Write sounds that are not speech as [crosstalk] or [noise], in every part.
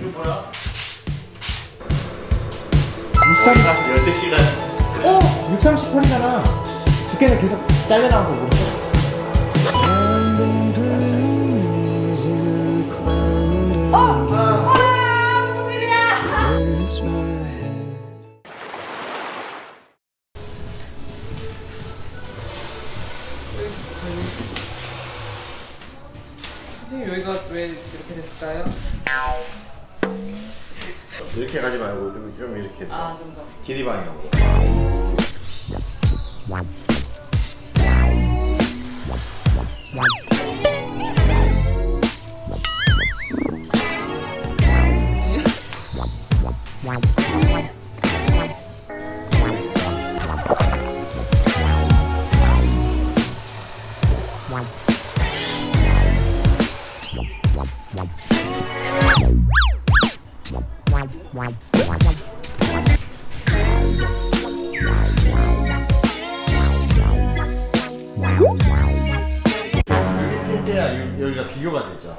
이거 뭐야? 630, 13시간. 오! 638이잖아. 두께는 계속 잘려나와서 모르겠어. 왜 이렇게 됐을까요? 이렇게 가지 말고 좀, 좀 이렇게. 아, 좀 더. 길이 방향으로. 이렇게 해야 여- 여기가 비교가 되죠.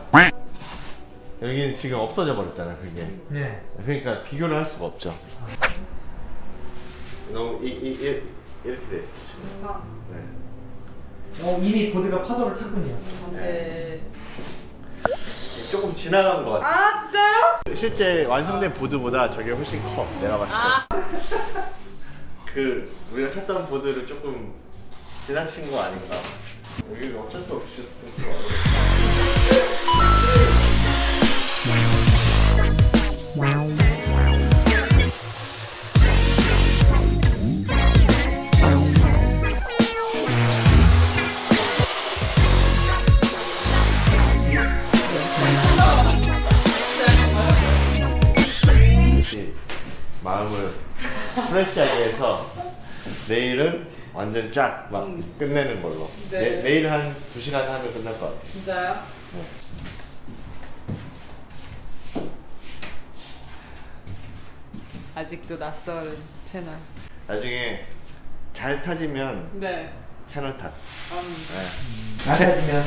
여기는 지금 없어져 버렸잖아 그게. 네. 그러니까 비교를 할 수가 없죠. 너무 이, 이, 이, 이렇게 돼 있어 지금. 아. 네. 어, 이미 보드가 파도를 탔군요. 네. 조금 지나간 것 같아. 아, 진짜요? 실제 완성된 보드보다 저게 훨씬 커. 내가 봤을 때. 아. 그 우리가 샀던 보드를 조금 지나친 거 아닌가. 여기 어쩔 수 없이 좀 들어와. 다 완전 쫙막 끝내는 걸로. 네. 내, 내일 한 2시간 하면 끝날 것 같아. 진짜요? 아직도 낯설은 채널. 나중에 잘 타지면 네. 채널 탓. 음, 네. 낮아지면.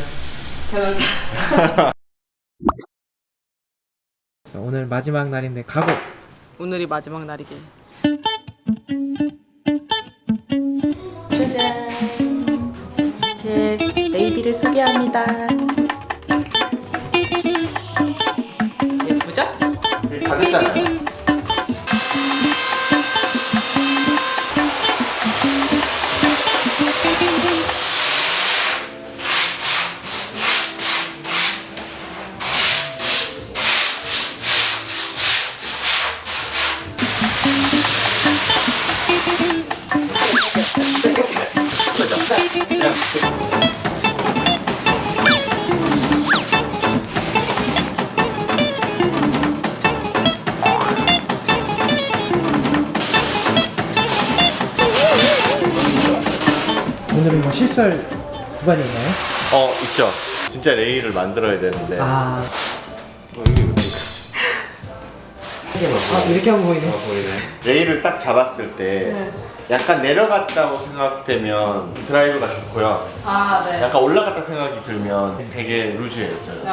채널 탓. [laughs] 자, 오늘 마지막 날인데 각오. 오늘이 마지막 날이길. 베이비를 소개합니다. 예쁘죠? 다 됐잖아요. 오늘은 뭐 실설 구간이 있나요? 어 있죠. 진짜 레일을 만들어야 되는데. 아, 어, 이게 뭐아 이렇게 하면 보이네. 어, 보이네. 레일을 딱 잡았을 때 약간 내려갔다고 생각되면 드라이브가 좋고요. 아, 네. 약간 올라갔다 생각이 들면 되게 루즈해요. 저는.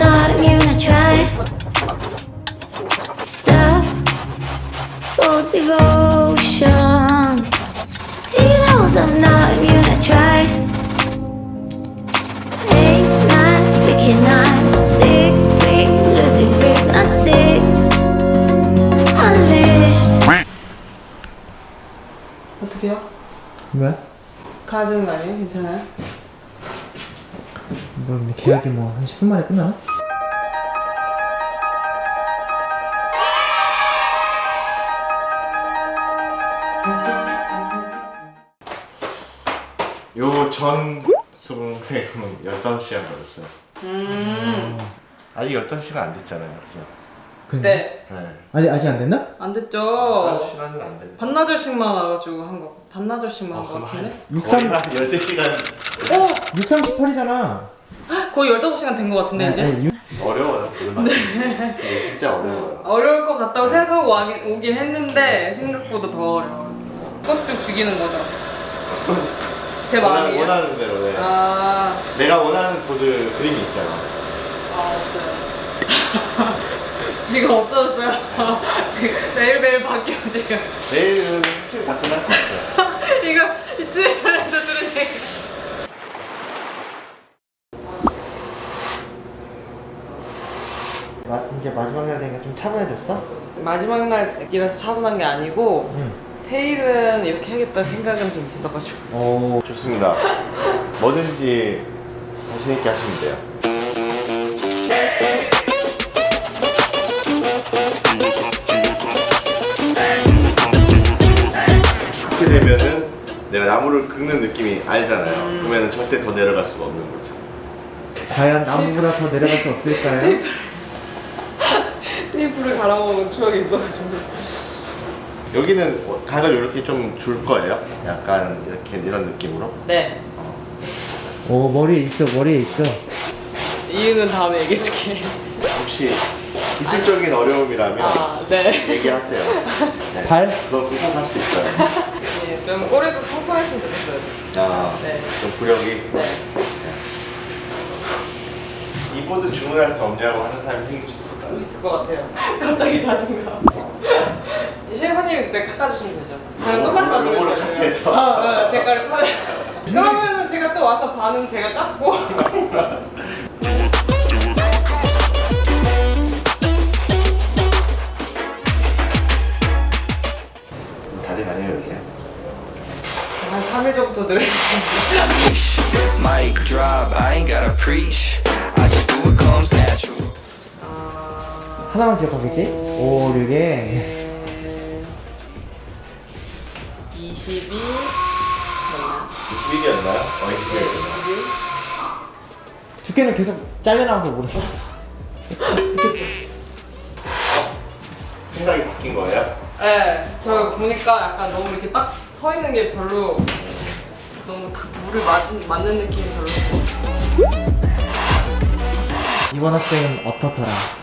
not immune to try stuff false devotion? Do you know I'm not immune to try eight nine wicked nine six three losing grip not sick unleashed. 어떻게요? 뭐야? 가야 되는 거 아니에요? 괜찮아요? 뭐 계약이 뭐 한 10분 만에 끝나나? 요전 수능생은 15시간 걸렸어요. 음. 아직 15시간 안 됐잖아요. 그죠? 네. 네. 아직 아직 안 됐나? 안 됐죠. 15시간은 안 됐네. 반나절씩만 와가지고 한 거. 반나절씩만 어, 한거 그럼 같은데? 한 육삼- 거의 한 13시간 638이잖아. 거의 15시간 된거 같은데 네, 이제? 어려워요. 그러면 네. 진짜 어려워요. 어려울 것 같다고 생각하고 와긴, 오긴 했는데 생각보다 더 어려워요. 그것도 죽이는 거죠. 제 원하, 마음이에요. 원하는 대로 네. 아, 내가 원하는 보드 그림이 있잖아. 아 없어요. [laughs] 지금 없어졌어요. [laughs] 지금 매일매일 바뀌어 지금. 내일은 확실히 다 끝날 것 같아요. [laughs] 이거 이틀 전에서 들은 얘기. 마, 이제 마지막 날 되니까 좀 차분해졌어? 마지막 날이라서 차분한 게 아니고 응. 테일은 이렇게 하겠다 생각은 좀 있어가지고. 오. 좋습니다. 뭐든지 자신 있게 하시면 돼요. 이렇게 되면은 내가 나무를 긁는 느낌이 알잖아요. 그러면 절대 더 내려갈 수가 없는 거죠. 과연 나무보다 더 내려갈 수 없을까요? [laughs] 갈아먹은 추억이 있어가지고. 여기는 뭐 각을 이렇게 좀 줄 거예요. 약간 이렇게 이런 느낌으로. 네. 오 머리에 있어 머리에 있어. 이유는 다음에 얘기해줄게. 혹시 기술적인 어려움이라면 아, 네. 얘기하세요. [laughs] 네. 발? 그거 극복할 수 있어요. 네, 좀 꼬리도 통통했으면 좋겠어요. 아, 네. 좀 구력이. 네. 이 보드 주문할 수 없냐고 하는 사람이 생길 있다. 있을 것 같아요. [laughs] 갑자기 자신감. 셰프님이 그때 깎아주시면 되죠. 저는 똑같이 만들고 요거를 있어요. 깎아서? 아, 네, 제 거를 타. [laughs] 그러면은 제가 또 와서 반은 제가 깎고. [laughs] 다들 아니에요 이제. 한 3일 전부터 들어요. Mic drop, I ain't gotta preach. 하나만 기억하겠지? 5, 6에 22. 21이었나요? 어, 21이었나요? 두께는 계속 잘려나와서 모르겠어. 생각이 바뀐 거예요? 네, 저 보니까 약간 너무 이렇게 딱 서 있는 게 별로 너무 딱 물을 맞은, 맞는 느낌이 별로. 이번 학생은 어떻더라?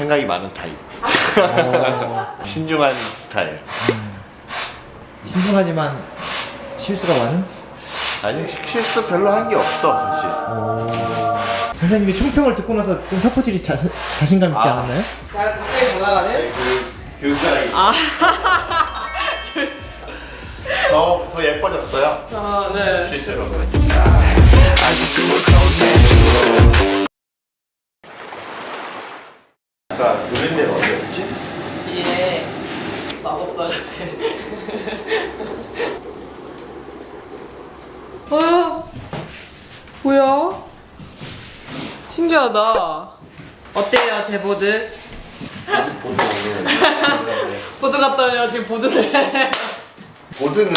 생각이 많은 타입. [laughs] 신중한 스타일. 신중하지만 실수가 많은? 아니 실수 별로 한 게 없어 사실. 선생님이 총평을 듣고 나서 좀 사포질이 자, 자신감 있지 아. 않았나요? 잘 갑자기 전화가네? 그 교사이 [laughs] 더, 더 예뻐졌어요 아, 네. 실제로. 아까 누린 데가 어디였지? 뒤에 마법사 같아. 아, 뭐야? 신기하다. 어때요, 제 보드? 아직 보드 없는. [laughs] 보드 갔다요, 지금 보드네. 보드는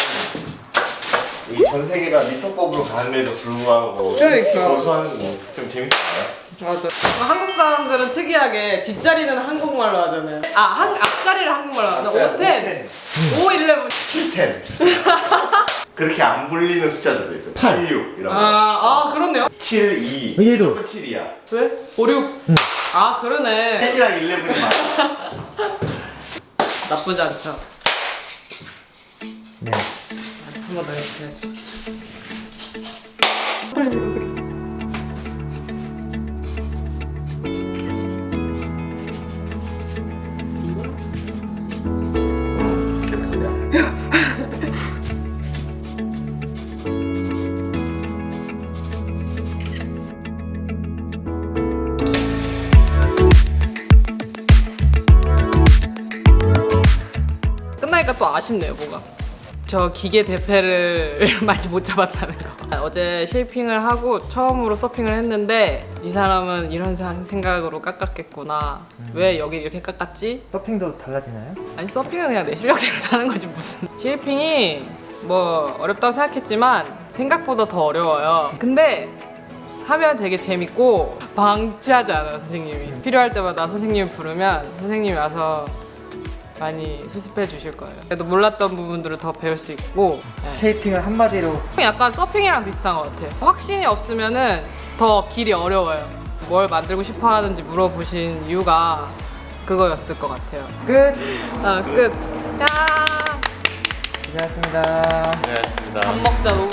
이 전 세계가 미터법으로 가는데도 불구하고 그러니까. 고소한 뭐좀 재밌지 않아요? 맞아. 한국 사람들은 특이하게 뒷자리는 한국말로 하잖아요. 아, 한, 앞자리를 한국말로 하잖아. 5텐, 511. 710 그렇게 안 불리는 숫자들도 있어요 76 이런 거 아, 아, 그렇네요. 72 얘도. 7이야 왜? 5, 6. 아, 그러네. 10이랑 11이 많아 나쁘지 않죠. 네. 한 번 더 해야지. 재밌어요 아쉽네요, 뭐가. 저 기계 대패를 [laughs] 많이 못 잡았다는 거. 어제 쉐이핑을 하고 처음으로 서핑을 했는데 이 사람은 이런 사- 생각으로 깎았겠구나. 왜 여기 이렇게 깎았지? 서핑도 달라지나요? 아니 서핑은 그냥 내 실력대로 [laughs] 하는 거지 무슨. 쉐이핑이 뭐 어렵다고 생각했지만 생각보다 더 어려워요. 근데 하면 되게 재밌고 방치하지 않아요 선생님이. 필요할 때마다 선생님 부르면 선생님이 와서 많이 수습해 주실 거예요. 그래도 몰랐던 부분들을 더 배울 수 있고 네. 쉐이핑을 한마디로 약간 서핑이랑 비슷한 것 같아요. 확신이 없으면은 더 길이 어려워요. 뭘 만들고 싶어 하는지 물어보신 이유가 그거였을 것 같아요. 끝! 아, 끝. 야, 고생하셨습니다. 고생하셨습니다. 밥 먹자. 너무